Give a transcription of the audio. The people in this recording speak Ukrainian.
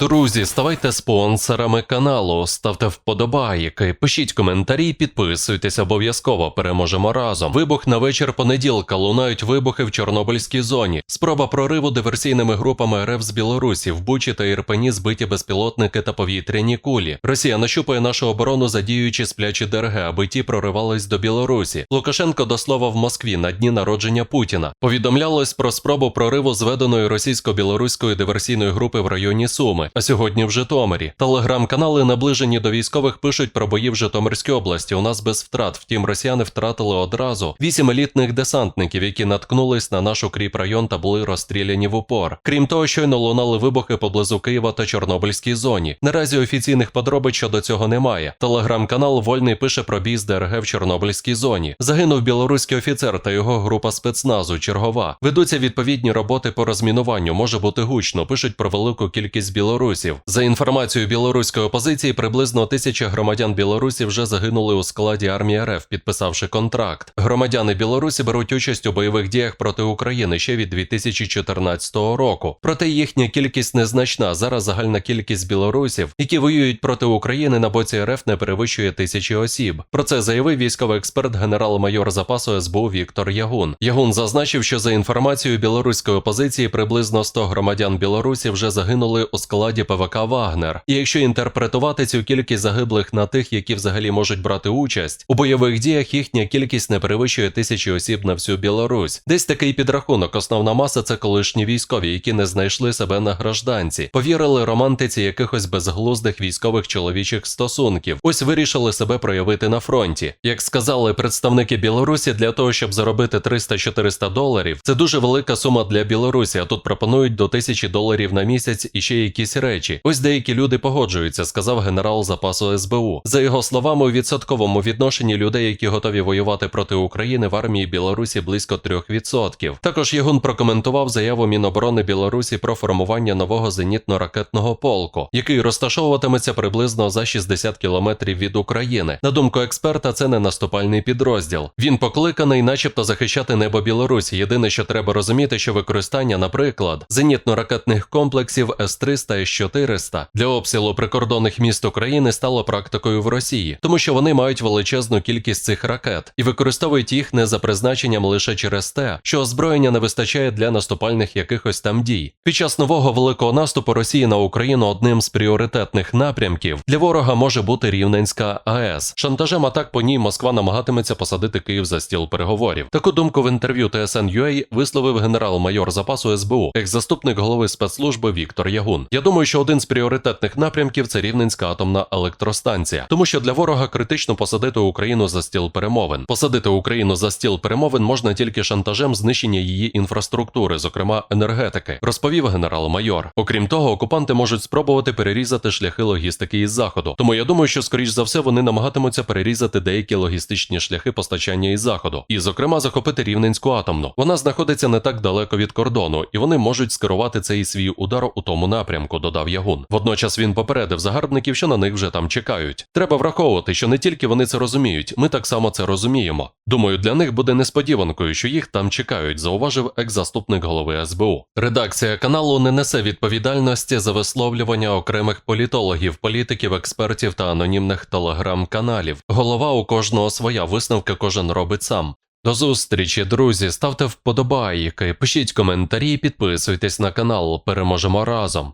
Друзі, ставайте спонсорами каналу, ставте вподобайки, пишіть коментарі, підписуйтесь обов'язково. Переможемо разом. Вибух на вечір понеділка. Лунають вибухи в Чорнобильській зоні. Спроба прориву диверсійними групами РФ з Білорусі. В Бучі та Ірпені збиті безпілотники та повітряні кулі. Росія нащупує нашу оборону, задіюючи сплячі ДРГ, аби ті проривались до Білорусі. Лукашенко до слова в Москві на дні народження Путіна. Повідомлялось про спробу прориву зведеної російсько-білоруської диверсійної групи в районі Суми, а сьогодні в Житомирі. Телеграм-канали, наближені до військових, пишуть про бої в Житомирській області. У нас без втрат. Втім, росіяни втратили одразу вісім елітних десантників, які наткнулись на наш укріп район та були розстріляні в упор. Крім того, щойно лунали вибухи поблизу Києва та Чорнобильській зоні. Наразі офіційних подробиць щодо цього немає. Телеграм-канал Вольний пише про бій з ДРГ в Чорнобильській зоні. Загинув білоруський офіцер та його група спецназу чергова. Ведуться відповідні роботи по розмінуванню. Може бути гучно. Пишуть про велику кількість білорусів. За інформацією білоруської опозиції, приблизно тисяча громадян Білорусі вже загинули у складі армії РФ, підписавши контракт. Громадяни Білорусі беруть участь у бойових діях проти України ще від 2014 року. Проте їхня кількість незначна. Зараз загальна кількість білорусів, які воюють проти України на боці РФ, не перевищує тисячі осіб. Про це заявив військовий експерт генерал-майор запасу СБУ Віктор Ягун. Ягун зазначив, що за інформацією білоруської опозиції приблизно 100 громадян Білорусі вже загинули у складі ПВК Вагнер. І якщо інтерпретувати цю кількість загиблих на тих, які взагалі можуть брати участь у бойових діях, їхня кількість не перевищує тисячі осіб на всю Білорусь. Десь такий підрахунок. Основна маса це колишні військові, які не знайшли себе на гражданці, повірили романтиці якихось безглуздих військових чоловічих стосунків. Ось вирішили себе проявити на фронті. Як сказали представники Білорусі, для того, щоб заробити 300-400 доларів, це дуже велика сума для Білорусі. А тут пропонують до тисячі доларів на місяць і ще якісь речі. Ось деякі люди погоджуються, сказав генерал запасу СБУ. За його словами, у відсотковому відношенні людей, які готові воювати проти України в армії Білорусі близько 3%. Також Ягун прокоментував заяву Міноборони Білорусі про формування нового зенітно-ракетного полку, який розташовуватиметься приблизно за 60 кілометрів від України. На думку експерта, це не наступальний підрозділ. Він покликаний, начебто, захищати небо Білорусі. Єдине, що треба розуміти, що використання, наприклад, зенітно-ракетних комплексів С-300 і С-400 для обстрілу прикордонних міст України стало практикою в Росії, тому що вони мають величезну кількість цих ракет і використовують їх не за призначенням лише через те, що озброєння не вистачає для наступальних якихось там дій. Під час нового великого наступу Росії на Україну одним з пріоритетних напрямків для ворога може бути Рівненська АЕС. Шантажем атак по ній Москва намагатиметься посадити Київ за стіл переговорів. Таку думку в інтерв'ю TSN.ua висловив генерал-майор запасу СБУ, екс-заступник голови спецслужби Віктор Ягун. Я думаю, що один з пріоритетних напрямків це Рівненська атомна електростанція, тому що для ворога критично посадити Україну за стіл перемовин. Посадити Україну за стіл перемовин можна тільки шантажем знищення її інфраструктури, зокрема енергетики, розповів генерал-майор. Окрім того, окупанти можуть спробувати перерізати шляхи логістики із заходу. Тому я думаю, що скоріш за все вони намагатимуться перерізати деякі логістичні шляхи постачання із заходу, і, зокрема, захопити рівненську атомну. Вона знаходиться не так далеко від кордону, і вони можуть скерувати цей свій удар у тому напрямку, додав Ягун. Водночас він попередив загарбників, що на них вже там чекають. Треба враховувати, що не тільки вони це розуміють, ми так само це розуміємо. Думаю, для них буде несподіванкою, що їх там чекають, зауважив екс-заступник голови СБУ. Редакція каналу не несе відповідальності за висловлювання окремих політологів, політиків, експертів та анонімних телеграм-каналів. Голова у кожного своя висновка кожен робить сам. До зустрічі, друзі. Ставте вподобайки, пишіть коментарі, підписуйтесь на канал. Переможемо разом.